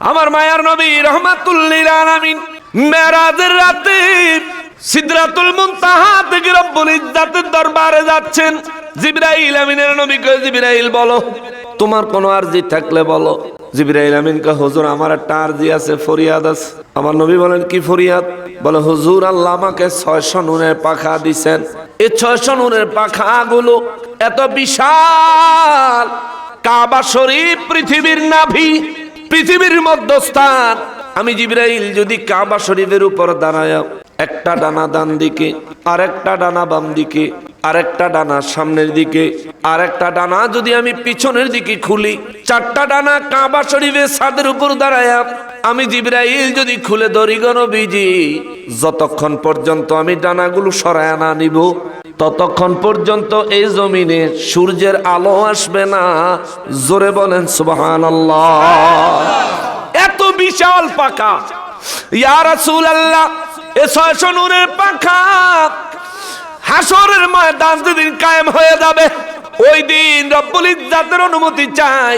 আমার মায়ার নবী রহমাতুল্লিল আলামিন মেরাজের রাতে মুনতাহা থেকে রব্বুল ইজ্জাতের দরবারে যাচ্ছেন। জিবরাইল আমিনের বলো, তোমার কোনো আরজি থাকলে বলো। জিবরাইল আমিন কয়, হুজুর, আমার একটা আরজি আছে, ফরিয়াদ আছে। আমার নবী বলেন, কি ফরিয়াদ? বলে, হুজুর, আল্লাহ আমাকে ছয়শো নুনের পাখা দিছেন। এই ছয়শো নুনের পাখাগুলো এত বিশাল। কাবা শরীফ পৃথিবীর নাভি পৃথিবীর মধ্যস্থান। আমি জিব্রাইল, যদি কাবা শরীফের উপর দাঁড়ায়, একটা ডানা ডান দিকে আর একটা ডানা বাম দিকে আর একটা ডানা সামনের দিকে আর একটা ডানা যদি আমি পিছনের দিকে খুলি, চারটা ডানা কাবা শরীফের ছাদের উপর দাঁড়ায়, আমি জিব্রাইল যদি খুলে ধরি বিজি যতক্ষণ পর্যন্ত আমি ডানাগুলো সরায় না নিব ততক্ষণ পর্যন্ত এই জমিনে সূর্যের আলো আসবে না। জোরে বলেন সুবহান এত বিশাল পাকা ইয়া রাসূলুল্লাহ, এ ছয়শো নূরের পাখা। হাসরের ময়দান যেদিন কায়েম হয়ে যাবে, ওই দিন রব্বুল ইজ্জাতের অনুমতি চাই।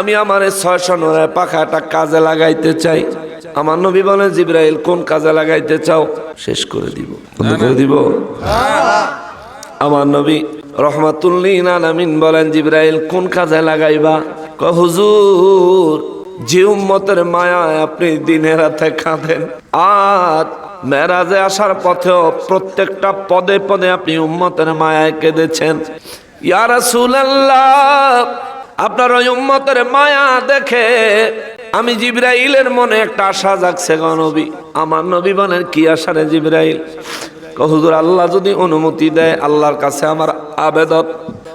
আমি আমার ছয়শো নূরের পাখাটা কাজে লাগাইতে চাই। আমার নবী বলেন, জিব্রাইল, কোন কাজে লাগাইতে চাও? শেষ করে দিব। বন্ধ করে দিব? আমার নবী রহমাতুল্লিন আলামিন বলেন, জিব্রাইল, কোন কাজে লাগাইবা? ক হুজুর, যে উম্মতের মায়ায় আপনি দিনে রাতে কাঁদেন, আর মেরাজে আসার পথেও প্রত্যেকটা পদে পদে আপনি উম্মতের মায়ায় কেঁদেছেন। ইয়া রাসূলুল্লাহ, আপনার ওই উম্মতের মায়া দেখে আমি জিব্রাইলের মনে একটা আশা জাগছে গো নবী। আমার নবী বলেন, কি আশা রে জিব্রাইল? হুজুর, আল্লাহ যদি অনুমতি দেয়, আল্লাহর কাছে আমার আবেদন।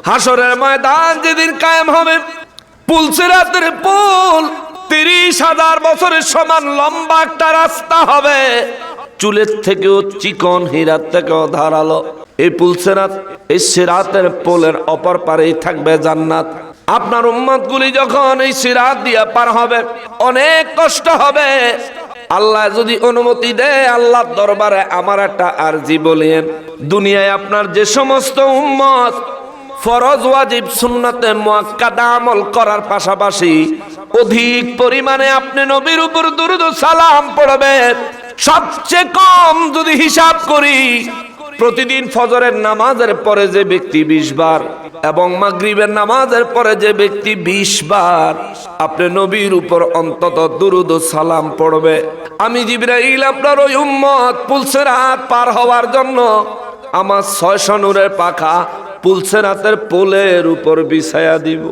হাসরের ময়দান যেদিন কায়েম হবে পুলসিরাতের পুল তিরিশ হাজার বছরের সমান লম্বা একটা রাস্তা হবে। চুলের থেকেও চিকন, হীরার থেকেও ধারালো। এই পুলসেরাত এই সিরাতের পোলের অপর পারেই থাকবে জান্নাত। আপনার উম্মত গুলি যখন এই সিরাত দিয়ে পার হবে, অনেক কষ্ট হবে। আল্লাহ যদি অনুমতি দেয়, আল্লাহর দরবারে আমার একটা আরজি বলেন। দুনিয়ায় আপনার যে সমস্ত উম্মত ফরজ, ওয়াজিব, সুন্নতে মুআক্কাদা আমল করার পাশাপাশি অধিক পরিমাণে আপনি নবীর উপর দুরুদ সালাম পড়বেন। সবচেয়ে কম যদি হিসাব করি প্রতিদিন ফজরের নামাজের পরে যে ব্যক্তি বিশ বার এবং মাগরিবের নামাজের পরে যে ব্যক্তি বিশ বার আপনি নবীর উপর অন্তত দুরুদ ও সালাম পড়বে। আমি জিব্রাইল আপনার ওই উম্মত পুলসের হাত পার হওয়ার জন্য আমার ছয়শো নূরের পাখা পুলসের হাতের পোলের উপর বিছায়া দিব।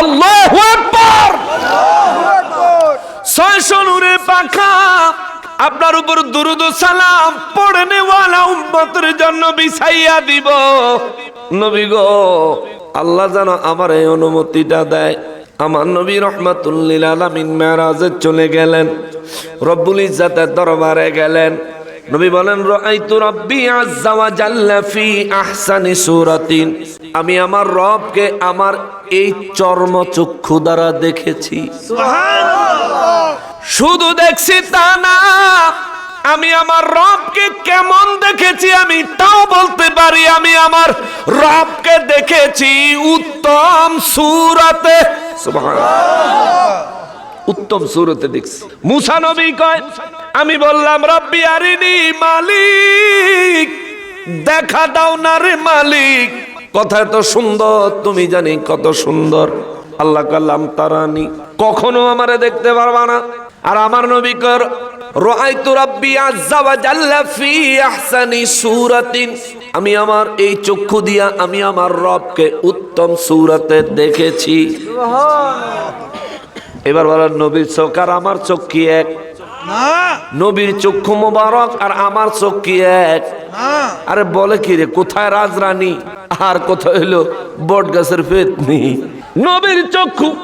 আল্লাহু আকবার! ছয়শো নূরের পাখা আপনার উপর দুরুদ সালাম পড়ে নেওয়ালা উম্মতের জন্য বিছাইয়া দিব। নবী গো, আল্লাহ যেন আমার এই অনুমতিটা দেয়। আমার নবী রহমাতুল্লিল আলামিন মেরাজে চলে গেলেন, রব্বুল ইজ্জাতের দরবারে গেলেন। নবী বলেন, রাআইতু রাব্বি আযজা ওয়া জাল্লা ফি আহসানি সূরাতিন। আমি আমার রবকে আমার এই চর্ম চক্ষু দ্বারা দেখেছি। শুধু দেখছি তা না, আমি আমার রবকে কেমন দেখেছি আমি তাও বলতে পারি, আমি আমার রবকে দেখেছি উত্তম সুরাতে। উত্তম সুরতে দেখছি। মুসা নবী কয়, আমি বললাম, রব্বি আরিনি মালিক, দেখা দাও না রে মালিক। কথা এত সুন্দর, তুমি জানি কত সুন্দর। আল্লাহ কাল্লাম তারানি। কখনো আমারে দেখতে পারবা না। আর আমার নবী কর রাআইতু রাব্বি আযজা ওয়া জাল্লা ফি আহসানি সূরাতিন। আমি আমার এই চক্ষু দিয়া আমি আমার রবকে উত্তম সূরাতে দেখেছি। এবার বলেন নবীর চোখ আর আমার চোখ কি এক? নবীর চক্ষু মোবারক আর আমার চোখ কি এক? আরে বলে কি রে কোথায় রাজরানী? আর কোথায় হইল বট গাছের ফেতনি? নবীর চক্ষু।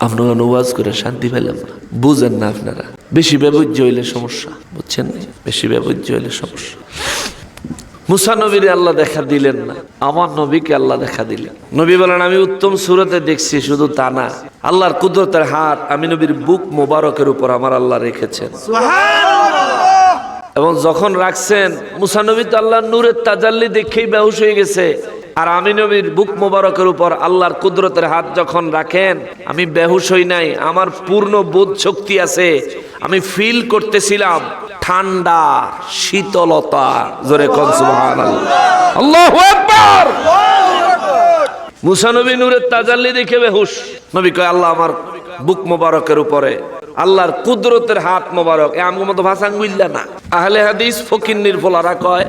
আপনারা অনুবাদ করে শান্তি পেলাম না। বুঝেন না আপনারা। বেশি ব্যবহ্য হইলে সমস্যা বুঝছেন বেশি ব্যবহ্য হইলে সমস্যা। মুসা নবীর আল্লাহ দেখা দিলেন না আমার নবীকে আল্লাহ দেখা দিলেন। নবী বলেন আমি উত্তম সুরতে দেখছি শুধু তা না। আল্লাহর কুদরতের হাত আমি নবীর বুক মোবারকের উপর আমার আল্লাহ রেখেছেন। এবং যখন রাখছেন মুসানবী তো আল্লাহ নূরের তাজাল্লি দেখেই বেহুশ হয়ে গেছে। আর আমি নবীর বুক মোবারকের উপর আল্লাহর কুদরতের হাত যখন রাখেন, আমি বেহুশ হই নাই, আমার পূর্ণ বোধ শক্তি আছে। আমি ফিল করতেছিলাম, ঠান্ডা, শীতলতা, জোরে কন সুবহানাল্লাহ। আকবার! মুসা নূরের তাজাল্লি দেখে বেহুশ। নবী কয়, আল্লাহ আমার বুক মোবারকের উপরে, আল্লাহর কুদরতের হাত মোবারক, এ আমার মতো ভাষা না। আহলে হাদিস ফকির নির্ভলারা কয়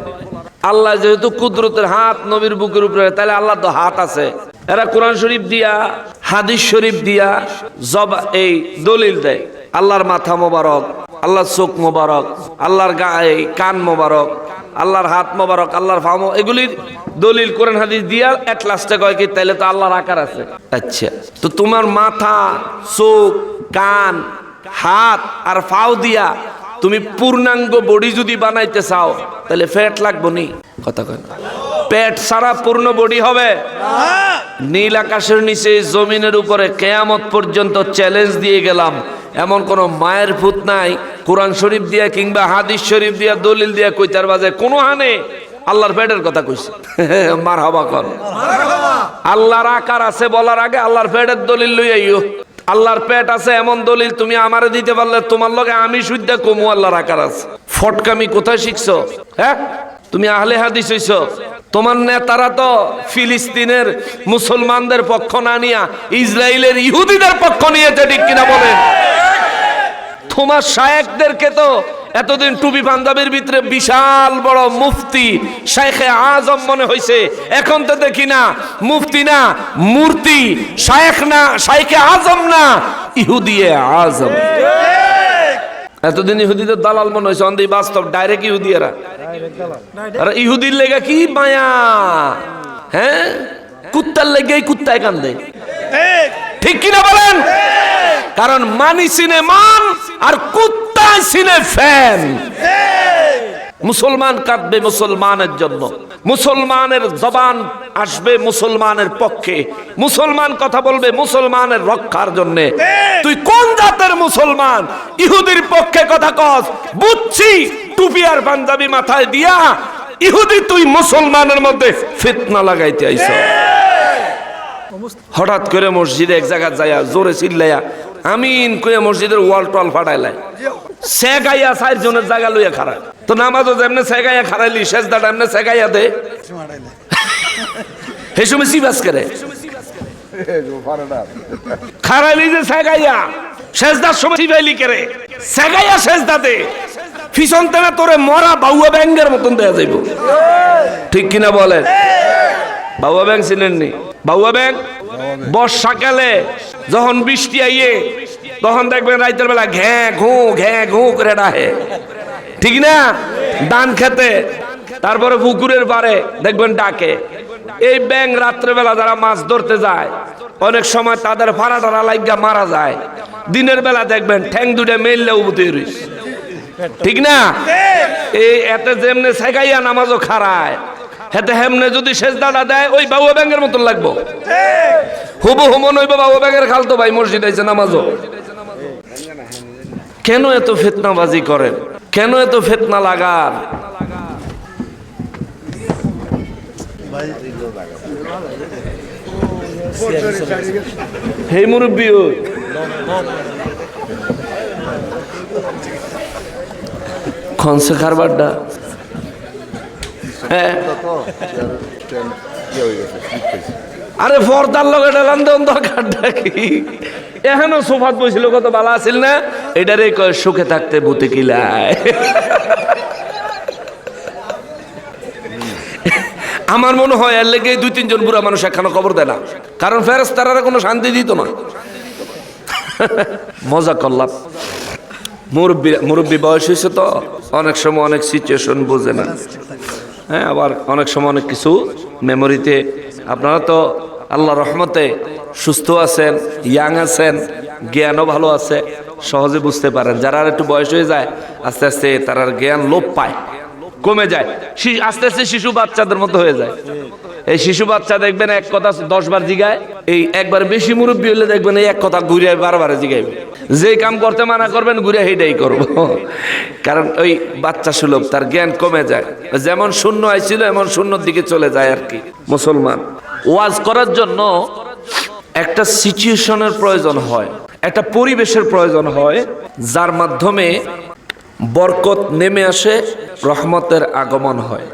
আল্লাহ যেহেতু কুদরতের হাত নবীর বুকের উপরে, তাহলে আল্লাহ তো হাত আছে। এরা কোরআন শরীফ দিয়া, হাদিস শরীফ দিয়া জব, এই দলিল দেয়। আল্লাহর মাথা মোবারক, আল্লাহর চোখ মোবারক, আল্লাহর গা এই কান মোবারক, আল্লাহর হাত মোবারক, আল্লাহর ফামো এগুলির দলিল কোরআন হাদিস দিয়া এক লাস্টে কয় কি, তাইলে তো আল্লাহর আকার আছে। আচ্ছা তো তোমার মাথা, চোখ, কান, হাত আর ফাও দিয়া তুমি পূর্ণাঙ্গ বডি যদি বানাইতে চাও, তাহলে ফ্যাট লাগবো নি। কথা কয় না। পেট সারা পূর্ণ বডি হবে। নীল আকাশের নিচে জমিনের উপরে কেয়ামত পর্যন্ত চ্যালেঞ্জ দিয়ে গেলাম। এমন কোন মায়ের ভূত নাই, কোরআন শরীফ দিয়া কিংবা হাদিস শরীফ দিয়া, দলিল দিয়া কইতার বাজে কোনো হানে আল্লাহর পেটের কথা কইছে। মার হবা কর। আল্লাহর আকার আছে বলার আগে আল্লাহর পেটের দলিল লই আইও। আল্লাহর পেট আছে, এমন দলিল তুমি আমারে দিতে পারলে, তোমার লগে আমি সুদ্ধা কমু, আল্লাহর আকার আছে। ফটকামি কোথায় শিখছো? হ্যাঁ? তুমি আহলে হাদিস হইছ। তোমার নেতারা তো ফিলিস্তিনের মুসলমানদের পক্ষ না নিয়া ইসরায়েলের ইহুদিদের পক্ষ নিয়েছে, ঠিক কিনা বলেন? তোমার শায়েকদেরকে তো এতদিন টুপি পাঞ্জাবির ভিতরে বিশাল বড় মুফতি শাইখে আজম মনে হয়েছে এখন তো দেখি না, মুফতি না, মূর্তি শায়েখ না, শাইখে আজম না ইহুদিয়ে আজম। এতদিন ইহুদিদের দালাল মনে হয়েছে অন্ধি বাস্তব, ডাইরেক্ট ইহুদিয়ারা আর ইহুদির লেগে কি মায়া? হ্যাঁ? কুত্তার লেগে কুত্তায় কান্দে। ঠিক কিনা বলেন? কারণ মানি সিনে মান আর সিনে ফ্যান। মুসলমান কাঁদবে মুসলমানের জন্য। মুসলমানের জবান আসবে মুসলমানের পক্ষে। মুসলমান কথা বলবে মুসলমানের রক্ষার জন্য। তুই কোন জাতের মুসলমান? ইহুদির পক্ষে কথা কস। বুঝছি, টুপি আর পাঞ্জাবি মাথায় দিয়া ইহুদি তুই মুসলমানের মধ্যে ফিতনা লাগাইতে আইস হঠাৎ করে মসজিদে এক জায়গা যাইয়া জোরে চিল্লাইয়া আমিন কইয়া মসজিদের ওয়াল টল ফাটাইলাই। সেগাইয়া চার জনের জায়গা লইয়া খারাপ তো নামাজও যেমনে সেগাইয়া খারাইলি শেষ দাটা এমনি সেগাইয়া দে। হে সময় সিবাস করে। খারাইলি যে সেগাইয়া শেষদার সময় সিবাইলি করে। সেগাইয়া শেষদা দে। ফিসন তেনা তোরে মরা বাউয়া ব্যাঙ্গের মতন দেয়া যাইব। ঠিক কিনা বলেন? বাউয়া ব্যাংক চিনেননি? বাউয়া ব্যাংক বর্ষাকালে যখন বৃষ্টি আইয়ে তখন দেখবেন রাইতের বেলা ঘ্যা ঘু ঘ্যা ঘু করে ডাহে ঠিক না? ধান খেতে। তারপরে পুকুরের পারে দেখবেন ডাকে। এই ব্যাং রাত্রেবেলা যারা মাছ ধরতে যায় অনেক সময় তাদের ফাড়া টাড়া লাইগা মারা যায়। দিনের বেলা দেখবেন ঠ্যাং দুটে মেললে উবুতে রইস। ঠিক না? এই এতে যেমনে শেখাইয়া নামাজও খারায় হেতে হেমনে যদি শেষ দাদা দেয় ওই বাবু ব্যাংকের মতন লাগবো। হুবু হুমন হইব বাবু ব্যাংকের খালতো ভাই মসজিদ আইছে নামাজও। কেন এত ফেতনাবাজি করেন? কেন এত ফেতনা লাগান? হে মুরব্বী খনসে খারবারটা হ্যাঁ। আরে ফর্দার লগে ডালান দরকারটা কি? এখনও সোফাত বসছিল কত ভালো আছিল না? এটারে কয়, সুখে থাকতে বুতে কিলায় আমার মনে হয় এর লেগে দুই, তিনজন বুড়া মানুষ এখানে খবর দেয় না। কারণ ফেরেস তারা কোনো শান্তি দিত না। মজা করলাম। মুরব্বী মুরব্বী বয়স হয়েছে তো, অনেক সময় অনেক সিচুয়েশন বোঝে না। হ্যাঁ আবার অনেক সময় অনেক কিছু মেমোরিতে আপনারা তো আল্লাহ রহমতে সুস্থ আছেন ইয়াং আছেন জ্ঞানও ভালো আছে, সহজে বুঝতে পারেন। যারা একটু বয়স হয়ে যায়, আস্তে আস্তে তার জ্ঞান লোপ পায়, কমে যায়। আস্তে আস্তে শিশু বাচ্চাদের মতো হয়ে যায়। এই শিশু বাচ্চা দেখবেন এক কথা দশ বার জিগায়, এই একবার বেশি মুরব্বী হলে দেখবেন এই এক কথা ঘুরে বারবার জিগাইবে। যে কাম করতে মানা করবেন, ঘুরে সেইটাই করব। কারণ ওই বাচ্চা সুলভ, তার জ্ঞান কমে যায়। যেমন শূন্য আইছিল, এমন শূন্যর দিকে চলে যায় আর কি। মুসলমান, ওয়াজ করার জন্য একটা সিচুয়েশনের প্রয়োজন হয়। একটা পরিবেশের প্রয়োজন হয়, যার মাধ্যমে বরকত নেমে আসে, রহমতের আগমন হয়।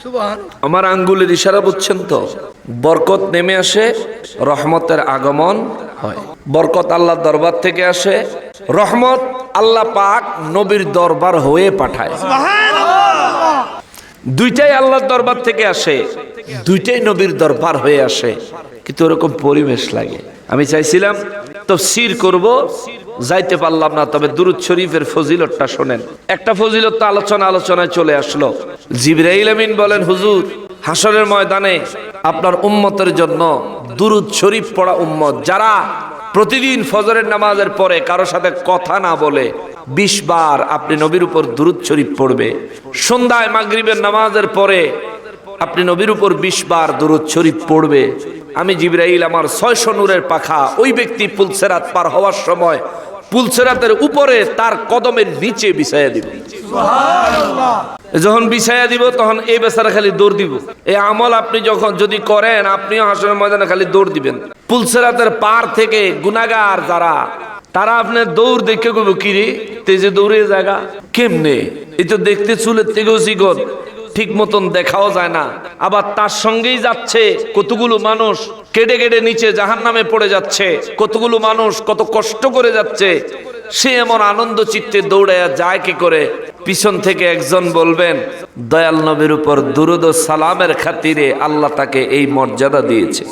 আমার আঙ্গুলের ইশারা বুঝছেন তো? বরকত নেমে আসে, রহমতের আগমন হয়। বরকত আল্লাহর দরবার থেকে আসে, রহমত আল্লাহ পাক নবীর দরবার হয়ে পাঠায়। দুইটাই আল্লাহর দরবার থেকে আসে, দুইটাই নবীর দরবার হয়ে আসে, কিন্তু ওরকম পরিবেশ লাগে। আমি চাইছিলাম তো সির করব, যাইতে পারলাম না, তবে দুরুদ শরীফের ফজিলতটা শোনেন। একটা ফজিলত তো আলোচনা আলোচনায় চলে আসলো। জিবরাইল আমিন বলেন, হুজুর হাসরের ময়দানে আপনার উম্মতের জন্য দুরুদ শরীফ পড়া উম্মত। যারা প্রতিদিন ফজরের নামাজের পরে কারও সাথে কথা না বলে, বিশ বার আপনি নবীর উপর দুরুদ শরীফ পড়বে। সন্ধ্যায় মাগরিবের নামাজের পরে আপনি নবীর উপর বিশ বার দুরুদ শরীফ পড়বে। আমি জিব্রাইল আমার ছয়শো নূরের পাখা, ওই ব্যক্তি পুলসেরাত পার হওয়ার সময় পুলসেরাতের উপরে তার কদমের নিচে বিছাইয়া দিব। যখন বিছাইয়া দিব, তখন এই বেচারা খালি দৌড় দিব। এই আমল আপনি যখন যদি করেন, আপনিও হাসনের ময়দানে খালি দৌড় দিবেন। পুলসেরাতের পার থেকে গুনাগার যারা, তারা আপনার দৌড় দেখে কইব, কিরে, তেজে দৌড়ে জায়গা? কেমনে? এই তো দেখতে চুলের থেকেও চিকন ঠিক মতন দেখাও যায় না। আবার তার সঙ্গেই যাচ্ছে কতগুলো মানুষ কেটে কেটে নিচে জাহান নামে পড়ে যাচ্ছে, কতগুলো মানুষ কত কষ্ট করে যাচ্ছে। সে এমন আনন্দ চিত্তে দৌড়াইয়া যায় কি করে? পিছন থেকে একজন বলবেন, দয়াল নবীর উপর দুরুদ সালামের খাতিরে আল্লাহ তাকে এই মর্যাদা দিয়েছে।